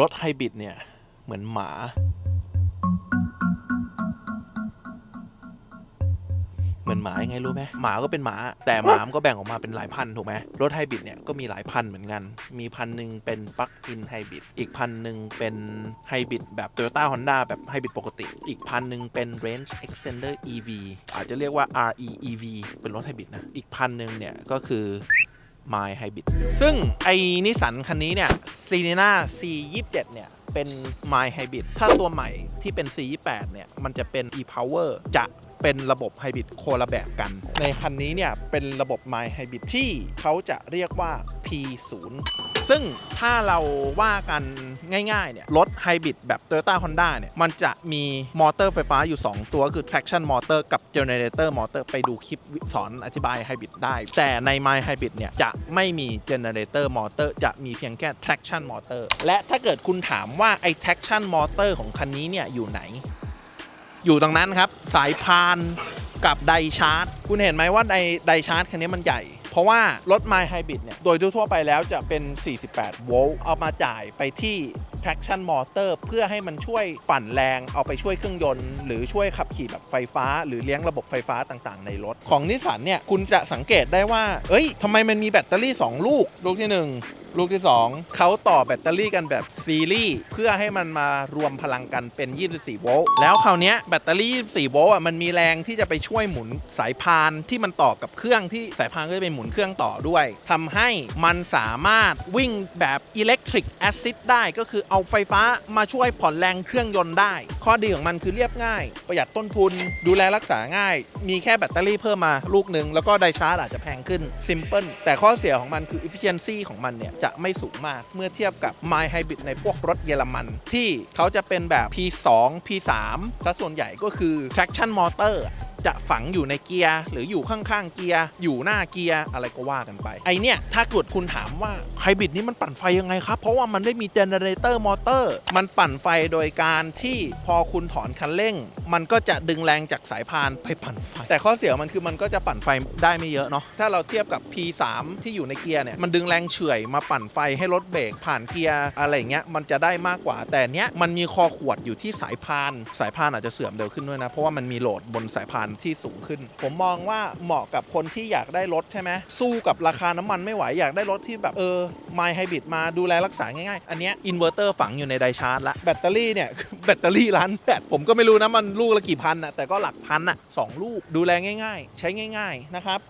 รถไฮบริดเนี่ย เหมือนหมา เหมือนหมายังไงรู้ไหมหมาก็เป็นหมา แต่หมามันก็แบ่งออกมาเป็นหลายพันถูกไหมรถไฮบริดเนี่ยก็มีหลายพันเหมือนกัน มีพันหนึ่งเป็นปลั๊กอินไฮบริดอีกพันหนึ่งเป็นไฮบริดแบบ Toyota Honda แบบไฮบริดปกติ อีกพันหนึ่งเป็น Range Extender EV อาจจะเรียกว่า REEV เป็นรถไฮบริดนะอีกพันหนึ่งเนี่ยก็คือ My Hybrid ซึ่งไอ้นิสันคันนี้เนี่ย c e n a C27 เนี่ย เป็น My Hybrid ถ้าตัวใหม่ที่เป็น C28 เนี่ย มันจะเป็น e-power จะเป็นระบบไฮบริดโคละแบบกัน ในคันนี้เนี่ย เป็นระบบ My Hybrid ที่เขาจะเรียกว่า P0 ซึ่งถ้าเราว่ากันง่ายๆเนี่ยรถไฮบริดแบบ Toyota Honda เนี่ย มันจะมีมอเตอร์ไฟฟ้าอยู่ 2 ตัวคือ traction motor กับ generator motor ไปดูคลิปสอนอธิบายไฮบริดได้ แต่ใน My Hybrid เนี่ย จะไม่มี generator motor จะมีเพียงแค่ traction motor และถ้าเกิดคุณถามว่าไอ้ traction motor ของคันนี้เนี่ย อยู่ไหน อยู่ตรงนั้นครับ สายพานกับไดชาร์จ คุณเห็นไหมว่าไดไดชาร์จคันนี้มันใหญ่ เพราะว่ารถ My Hybrid เนี่ย โดยทั่วๆไปแล้วจะเป็น 48 โวลต์เอามาจ่ายไปที่ traction motor เพื่อให้มันช่วยปั่นแรงเอาไปช่วยเครื่องยนต์ หรือช่วยขับขี่แบบไฟฟ้า หรือเลี้ยงระบบไฟฟ้าต่างๆ ในรถ ของนิสสันเนี่ย คุณจะสังเกตได้ว่า เอ้ยทำไมมันมีแบตเตอรี่ 2 ลูก ลูกที่ 1 ลูกที่ 2 เขาต่อแบตเตอรี่กันแบบซีรีส์เพื่อให้มันมารวมพลังกันเป็น 24 โวลต์แล้วคราวเนี้ยแบตเตอรี่ 24 โวลต์อะมันมีแรงที่จะไปช่วยหมุนสายพานที่มันต่อกับเครื่องที่สายพานก็จะเป็นหมุนเครื่องต่อด้วยทำให้มันสามารถวิ่งแบบอิเล็กทริกแอซิดได้ก็คือเอาไฟฟ้ามาช่วยผ่อนแรงเครื่องยนต์ได้ ข้อดีของมันคือเรียบง่าย ประหยัดต้นทุน ดูแลรักษาง่าย มีแค่แบตเตอรี่เพิ่มมาลูกหนึ่งแล้วก็ไดชาร์จอาจจะแพงขึ้นซิมเพิลแต่ข้อเสียของมันคือ efficiency ของมันเนี่ยจะไม่สูงมากเมื่อเทียบกับ My Hybrid ในพวกรถเยอรมัน ที่เขาจะเป็นแบบ P2 P3 ซะส่วนใหญ่ก็คือ traction motor จะฝังอยู่ในเกียร์ หรืออยู่ข้างๆเกียร์ อยู่หน้าเกียร์อะไรก็ว่ากันไป ไอเนี่ยถ้าเกิดคุณถามว่าไฮบริดนี้มันปั่นไฟยังไงครับ เพราะว่ามันไม่มีเจเนเรเตอร์มอเตอร์ มันปั่นไฟโดยการที่พอคุณถอนคันเร่ง มันก็จะดึงแรงจากสายพานไปปั่นไฟ แต่ข้อเสียมันคือมันก็จะปั่นไฟได้ไม่เยอะเนาะถ้าเราเทียบกับ P3 ที่อยู่ในเกียร์เนี่ยมันดึงแรงเฉื่อยมาปั่นไฟให้รถเบรกผ่านเกียร์อะไรเงี้ยมันจะได้มากกว่า แต่เนี้ยมันมีคอขวดอยู่ที่สายพาน สายพานอาจจะเสื่อมเร็วขึ้นด้วยนะเพราะว่ามันมีโหลดบนสายพานที่สูงขึ้น ผมมองว่าเหมาะกับคนที่อยากได้รถใช่ไหมสู้กับราคาน้ำมันไม่ไหว อยากได้รถที่แบบเออไมไฮบริดมาดูแลรักษาง่ายๆ อันเนี้ยอินเวอร์เตอร์ฝังอยู่ในไดชาร์จละแบตเตอรี่เนี่ยแบตเตอรี่ร้านแบตผมก็ไม่รู้นะมันลูกละกี่พันอะแต่ก็หลักพันอะสองลูกดูแลง่าย ๆ ใช้ง่าย ๆนะครับ